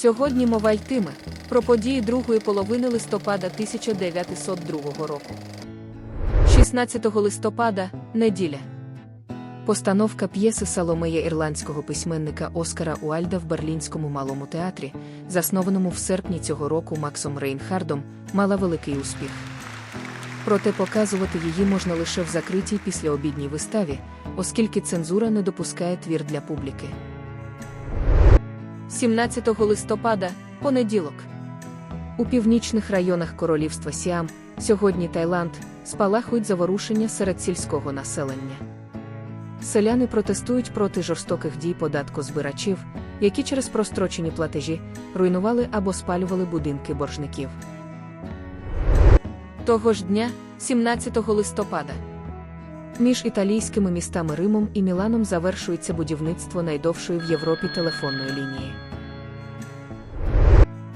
Сьогодні мова йтиме про події другої половини листопада 1902 року. 16 листопада неділя. Постановка п'єси Соломея ірландського письменника Оскара Уальда в Берлінському малому театрі, заснованому в серпні цього року Максом Рейнхардом, мала великий успіх. Проте показувати її можна лише в закритій післяобідній виставі, оскільки цензура не допускає твір для публіки. 17 листопада, понеділок. У північних районах королівства Сіам, сьогодні Таїланд, спалахують заворушення серед сільського населення. Селяни протестують проти жорстоких дій податкозбирачів, які через прострочені платежі руйнували або спалювали будинки боржників. Того ж дня, 17 листопада, між італійськими містами Римом і Міланом завершується будівництво найдовшої в Європі телефонної лінії.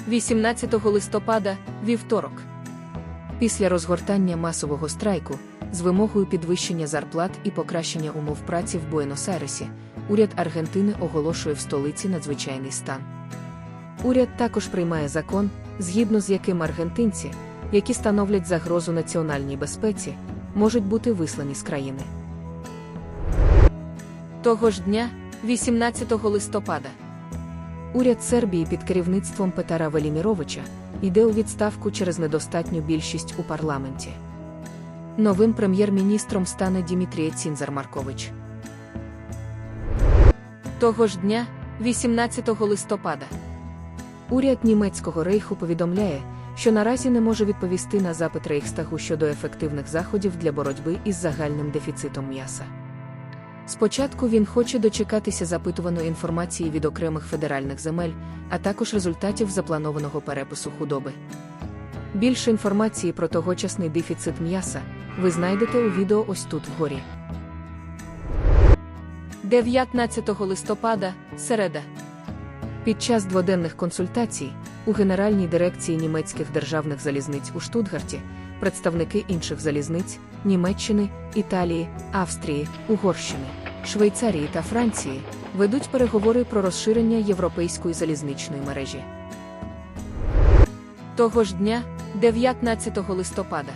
18 листопада, вівторок. Після розгортання масового страйку з вимогою підвищення зарплат і покращення умов праці в Буенос-Айресі, уряд Аргентини оголошує в столиці надзвичайний стан. Уряд також приймає закон, згідно з яким аргентинці, які становлять загрозу національній безпеці, можуть бути вислані з країни. Того ж дня, 18 листопада, уряд Сербії під керівництвом Петара Веліміровича йде у відставку через недостатню більшість у парламенті. Новим прем'єр-міністром стане Дімітрій Цінзар-Маркович. Того ж дня, 18 листопада, уряд німецького рейху повідомляє, що наразі не може відповісти на запит Рейхстагу щодо ефективних заходів для боротьби із загальним дефіцитом м'яса. Спочатку він хоче дочекатися запитуваної інформації від окремих федеральних земель, а також результатів запланованого перепису худоби. Більше інформації про тогочасний дефіцит м'яса ви знайдете у відео ось тут вгорі. 19 листопада, середа. Під час дводенних консультацій у Генеральній дирекції німецьких державних залізниць у Штутгарті представники інших залізниць Німеччини, Італії, Австрії, Угорщини, Швейцарії та Франції ведуть переговори про розширення європейської залізничної мережі. Того ж дня, 19 листопада,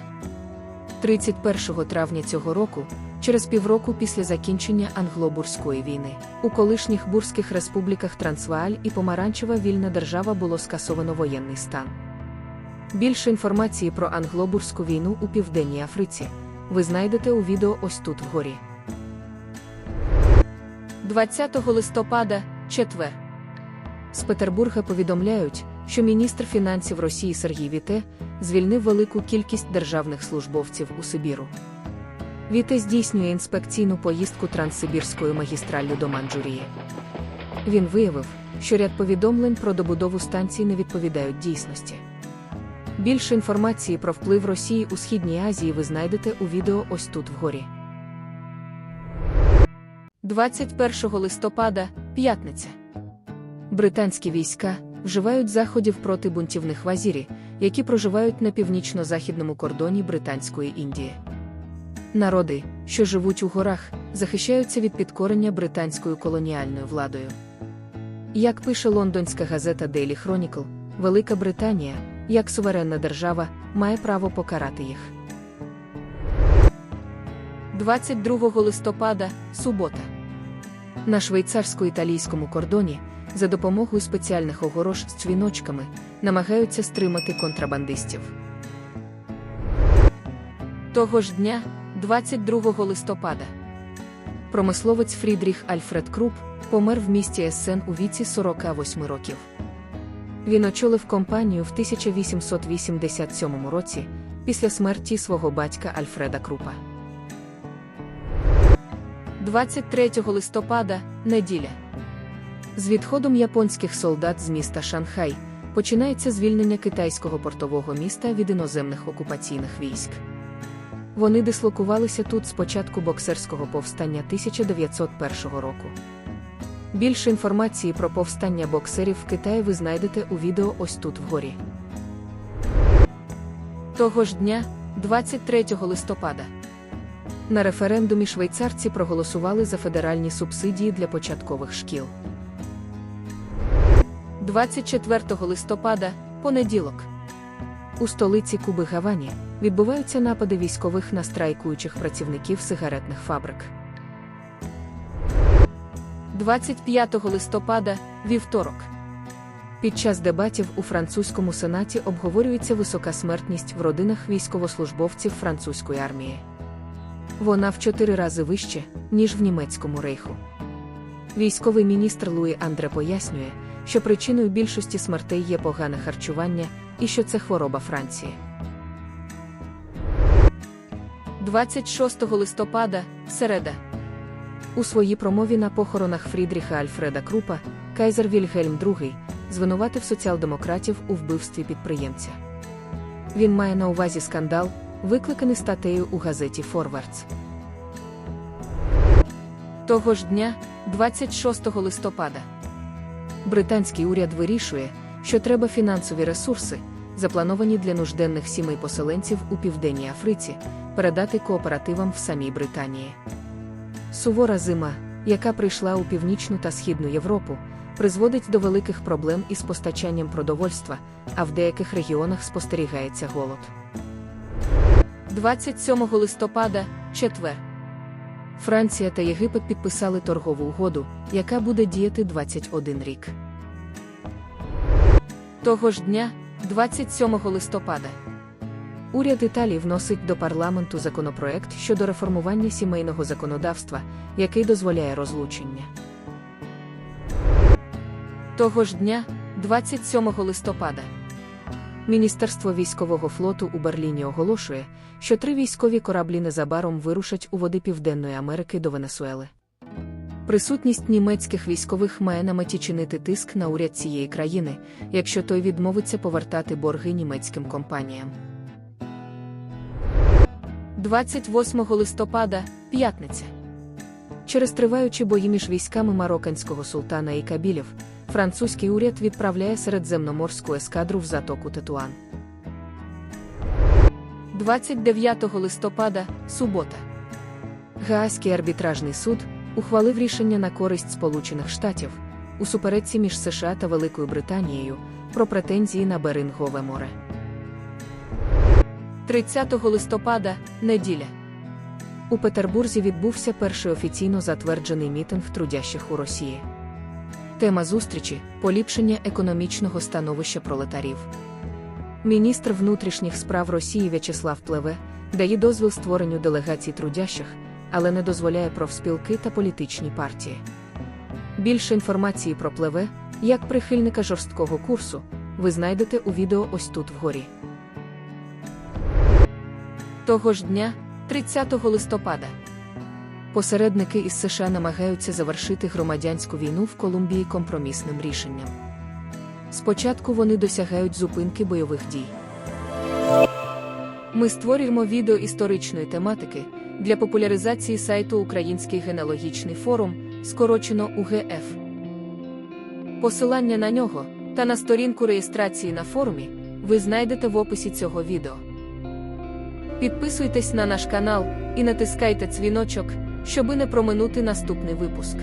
31 травня цього року, через півроку після закінчення англобурської війни, у колишніх бурських республіках Трансвааль і Помаранчева вільна держава було скасовано воєнний стан. Більше інформації про англобурську війну у Південній Африці ви знайдете у відео ось тут вгорі. 20 листопада, четвер. З Петербурга повідомляють, що міністр фінансів Росії Сергій Віте звільнив велику кількість державних службовців у Сибіру. Віте здійснює інспекційну поїздку Транссибірською магістраллю до Манджурії. Він виявив, що ряд повідомлень про добудову станцій не відповідають дійсності. Більше інформації про вплив Росії у Східній Азії ви знайдете у відео ось тут вгорі. 21 листопада, п'ятниця. Британські війська вживають заходів проти бунтівних в Азірі, які проживають на північно-західному кордоні Британської Індії. Народи, що живуть у горах, захищаються від підкорення британською колоніальною владою. Як пише лондонська газета Daily Chronicle, Велика Британія, як суверенна держава, має право покарати їх. 22 листопада, субота. На швейцарсько-італійському кордоні за допомогою спеціальних огорож з цвіночками намагаються стримати контрабандистів. Того ж дня, 22 листопада, промисловець Фрідріх Альфред Круп помер в місті Ессен у віці 48 років. Він очолив компанію в 1887 році після смерті свого батька Альфреда Крупа. 23 листопада, неділя. З відходом японських солдат з міста Шанхай починається звільнення китайського портового міста від іноземних окупаційних військ. Вони дислокувалися тут з початку боксерського повстання 1901 року. Більше інформації про повстання боксерів в Китаї ви знайдете у відео ось тут вгорі. Того ж дня, 23 листопада. На референдумі швейцарці проголосували за федеральні субсидії для початкових шкіл. 24 листопада, понеділок. У столиці Куби Гавані відбуваються напади військових на страйкуючих працівників сигаретних фабрик. 25 листопада, вівторок. Під час дебатів у французькому сенаті обговорюється висока смертність в родинах військовослужбовців французької армії. Вона в чотири рази вище, ніж в німецькому рейху. Військовий міністр Луї Андре пояснює, що причиною більшості смертей є погане харчування і що це хвороба Франції. 26 листопада, середа. У своїй промові на похоронах Фрідріха Альфреда Крупа кайзер Вільгельм II звинуватив соціал-демократів у вбивстві підприємця. Він має на увазі скандал, викликаний статтею у газеті Форвардс. Того ж дня, 26 листопада, британський уряд вирішує, що треба фінансові ресурси, заплановані для нужденних сімей поселенців у Південній Африці, передати кооперативам в самій Британії. Сувора зима, яка прийшла у північну та східну Європу, призводить до великих проблем із постачанням продовольства, а в деяких регіонах спостерігається голод. 27 листопада, четвер. Франція та Єгипет підписали торгову угоду, яка буде діяти 21 рік. Того ж дня, 27 листопада, уряд Італії вносить до парламенту законопроект щодо реформування сімейного законодавства, який дозволяє розлучення. Того ж дня, 27 листопада, Міністерство військового флоту у Берліні оголошує, що три військові кораблі незабаром вирушать у води Південної Америки до Венесуели. Присутність німецьких військових має на меті чинити тиск на уряд цієї країни, якщо той відмовиться повертати борги німецьким компаніям. 28 листопада, п'ятниця. Через триваючі бої між військами марокканського султана і Кабілів, французький уряд відправляє середземноморську ескадру в затоку Тетуан. 29 листопада, субота. Гаазький арбітражний суд ухвалив рішення на користь Сполучених Штатів у суперечці між США та Великою Британією про претензії на Берингове море. 30 листопада, неділя. У Петербурзі відбувся перший офіційно затверджений мітинг трудящих у Росії. Тема зустрічі поліпшення економічного становища пролетарів. Міністр внутрішніх справ Росії В'ячеслав Плеве дає дозвіл створенню делегацій трудящих, але не дозволяє профспілки та політичні партії. Більше інформації про Плеве, як прихильника жорсткого курсу, ви знайдете у відео ось тут вгорі. Того ж дня, 30 листопада, посередники із США намагаються завершити громадянську війну в Колумбії компромісним рішенням. Спочатку вони досягають зупинки бойових дій. Ми створюємо відео історичної тематики для популяризації сайту Український генеалогічний форум, скорочено УГФ. Посилання на нього та на сторінку реєстрації на форумі ви знайдете в описі цього відео. Підписуйтесь на наш канал і натискайте дзвіночок, щоби не проминути наступний випуск.